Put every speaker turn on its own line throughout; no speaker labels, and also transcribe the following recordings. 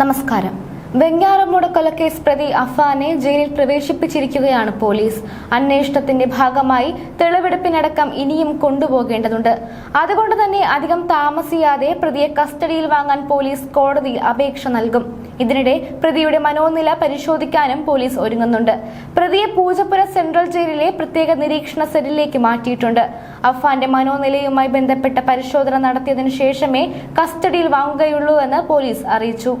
നമസ്കാരം. വെങ്ങാറമ്മൂട് കൊലക്കേസ് പ്രതി അഫാനെ ജയിലിൽ പ്രവേശിപ്പിച്ചിരിക്കുകയാണ് പോലീസ്. അന്വേഷണത്തിന്റെ ഭാഗമായി തെളിവെടുപ്പിനടക്കം ഇനിയും കൊണ്ടുപോകേണ്ടതുണ്ട്. അതുകൊണ്ട് തന്നെ അധികം താമസിയാതെ പ്രതിയെ കസ്റ്റഡിയിൽ വാങ്ങാൻ പോലീസ് കോടതിയിൽ അപേക്ഷ നൽകും. ഇതിനിടെ പ്രതിയുടെ മനോനില പരിശോധിക്കാനും പോലീസ് ഒരുങ്ങുന്നുണ്ട്. പ്രതിയെ പൂജപ്പുര സെൻട്രൽ ജയിലിലെ പ്രത്യേക നിരീക്ഷണ സെല്ലിലേക്ക് മാറ്റിയിട്ടുണ്ട്. അഫാന്റെ മനോനിലയുമായി ബന്ധപ്പെട്ട പരിശോധന നടത്തിയതിനു ശേഷമേ കസ്റ്റഡിയിൽ വാങ്ങുകയുള്ളൂ എന്ന് പോലീസ് അറിയിച്ചു.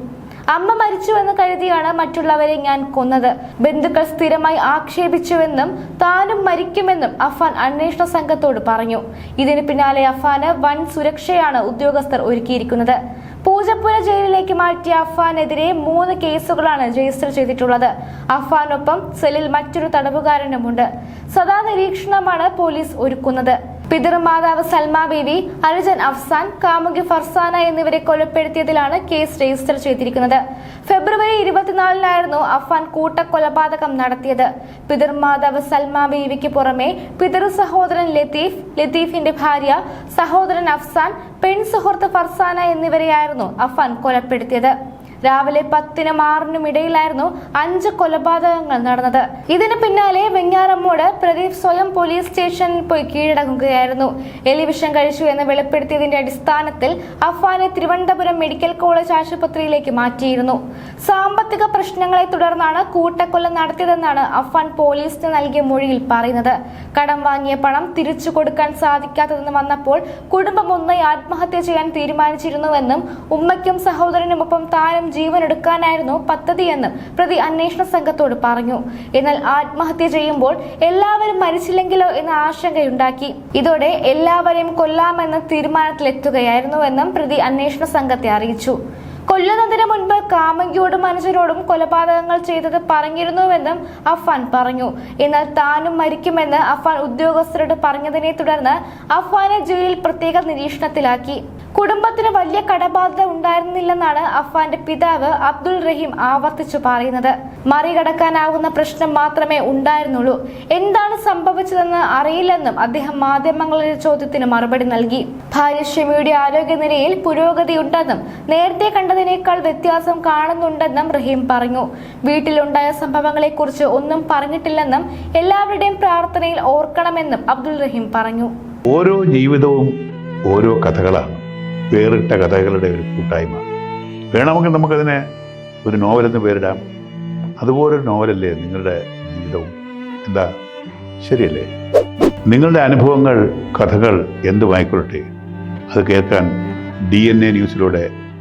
അമ്മ മരിച്ചുവെന്ന് കരുതിയാണ് മറ്റുള്ളവരെ ഞാൻ കൊന്നത്. ബന്ധുക്കൾ സ്ഥിരമായി ആക്ഷേപിച്ചുവെന്നും താനും മരിക്കുമെന്നും അഫാൻ അന്വേഷണ സംഘത്തോട് പറഞ്ഞു. ഇതിന് പിന്നാലെ അഫാന് വൻ സുരക്ഷയാണ് ഉദ്യോഗസ്ഥർ ഒരുക്കിയിരിക്കുന്നത്. പൂജപ്പുര ജയിലിലേക്ക് മാറ്റിയ അഫാനെതിരെ മൂന്ന് കേസുകളാണ് രജിസ്റ്റർ ചെയ്തിട്ടുള്ളത്. അഫാനൊപ്പം സെല്ലിൽ മറ്റൊരു തടവുകാരനുമുണ്ട്. സദാ നിരീക്ഷണമാണ് പോലീസ് ഒരുക്കുന്നത്. പിതൃമാതാവ് സൽമ ബീവി അനുജൻ അഫ്സാൻ കാമുകി ഫർസാന എന്നിവരെ കൊലപ്പെടുത്തിയതിലാണ് കേസ് രജിസ്റ്റർ ചെയ്തിരിക്കുന്നത്. ഫെബ്രുവരി ഇരുപത്തിനാലിനായിരുന്നു അഫാൻ കൂട്ടക്കൊലപാതകം നടത്തിയത്. പിതൃമാതാവ് സൽമ ബീവിക്ക് പുറമെ പിതൃ സഹോദരൻ ലത്തീഫ് ലത്തീഫിന്റെ ഭാര്യ സഹോദരൻ അഫ്സാൻ പെൺ സുഹൃത്ത് ഫർസാന എന്നിവരെയായിരുന്നു അഫാൻ കൊലപ്പെടുത്തിയത്. രാവിലെ പത്തിനും ആറിനും ഇടയിലായിരുന്നു അഞ്ച് കൊലപാതകങ്ങൾ നടന്നത്. ഇതിന് പിന്നാലെ വെഞ്ഞാറമ്മോട് പ്രദീപ് സ്വയം പോലീസ് സ്റ്റേഷനിൽ പോയി കീഴടങ്ങുകയായിരുന്നു. എലിവിഷം കഴിച്ചു എന്ന് വെളിപ്പെടുത്തിയതിന്റെ അടിസ്ഥാനത്തിൽ അഫ്വാനെ തിരുവനന്തപുരം മെഡിക്കൽ കോളേജ് ആശുപത്രിയിലേക്ക് മാറ്റിയിരുന്നു. സാമ്പത്തിക പ്രശ്നങ്ങളെ തുടർന്നാണ് കൂട്ടക്കൊല നടത്തിയതെന്നാണ് അഫ്വാൻ പോലീസിന് നൽകിയ മൊഴിയിൽ പറയുന്നത്. കടം വാങ്ങിയ പണം തിരിച്ചു കൊടുക്കാൻ സാധിക്കാത്തതെന്ന് വന്നപ്പോൾ കുടുംബം ഒന്നായി ആത്മഹത്യ ചെയ്യാൻ തീരുമാനിച്ചിരുന്നുവെന്നും ഉമ്മയ്ക്കും സഹോദരനുമൊപ്പം താനും ജീവൻ എടുക്കാനായിരുന്നു പദ്ധതിയെന്നും പ്രതി അന്വേഷണ സംഘത്തോട് പറഞ്ഞു. എന്നാൽ ആത്മഹത്യ ചെയ്യുമ്പോൾ എല്ലാവരും മരിച്ചില്ലെങ്കിലോ എന്ന ആശങ്കയുണ്ടാക്കി. ഇതോടെ എല്ലാവരെയും കൊല്ലാമെന്ന തീരുമാനത്തിലെത്തുകയായിരുന്നുവെന്നും പ്രതി അന്വേഷണ സംഘത്തെ അറിയിച്ചു. കൊല്ലുന്നതിന് മുൻപ് കാമങ്കിയോടും മനുഷ്യരോടും കൊലപാതകങ്ങൾ ചെയ്തത് പറഞ്ഞിരുന്നുവെന്നും അഫാൻ പറഞ്ഞു. എന്നാൽ താനും മരിക്കുമെന്ന് അഫാൻ ഉദ്യോഗസ്ഥരോട് പറഞ്ഞതിനെ തുടർന്ന് അഫാനെ ജയിലിൽ പ്രത്യേക നിരീക്ഷണത്തിലാക്കി. കുടുംബത്തിന് വലിയ കടബാധ്യത ഉണ്ടായിരുന്നില്ലെന്നാണ് അഫാന്റെ പിതാവ് അബ്ദുൾ റഹീം ആവർത്തിച്ചു പറയുന്നത്. മറികടക്കാനാവുന്ന പ്രശ്നം മാത്രമേ ഉണ്ടായിരുന്നുള്ളൂ. എന്താണ് സംഭവിച്ചതെന്ന് അറിയില്ലെന്നും അദ്ദേഹം മാധ്യമങ്ങളുടെ ചോദ്യത്തിന് മറുപടി നൽകി. ഭാര്യ ഷമിയുടെ ആരോഗ്യനിലയിൽ പുരോഗതിയുണ്ടെന്നും നേരത്തെ കണ്ടതിനേക്കാൾ വ്യത്യാസം കാണുന്നുണ്ടെന്നും റഹീം പറഞ്ഞു. വീട്ടിലുണ്ടായ സംഭവങ്ങളെക്കുറിച്ച് ഒന്നും പറഞ്ഞിട്ടില്ലെന്നും എല്ലാവരുടെയും പ്രാർത്ഥനയിൽ ഓർക്കണമെന്നും അബ്ദുൾ റഹീം പറഞ്ഞു.
ഓരോ ജീവിതവും ഓരോ കഥകളാണ്. വേറിട്ട കഥകളുടെ ഒരു കൂട്ടായ്മ. വേണമെങ്കിൽ നമുക്കതിനെ ഒരു നോവലെന്ന് പേരിടാം. അതുപോലൊരു നോവലല്ലേ നിങ്ങളുടെ ജീവിതവും? എന്താ? ശരിയല്ലേ? നിങ്ങളുടെ അനുഭവങ്ങൾ കഥകൾ എന്തുമായിക്കൊള്ളട്ടെ? അത് കേൾക്കാൻ ഡി എൻ എ ന്യൂസിലൂടെ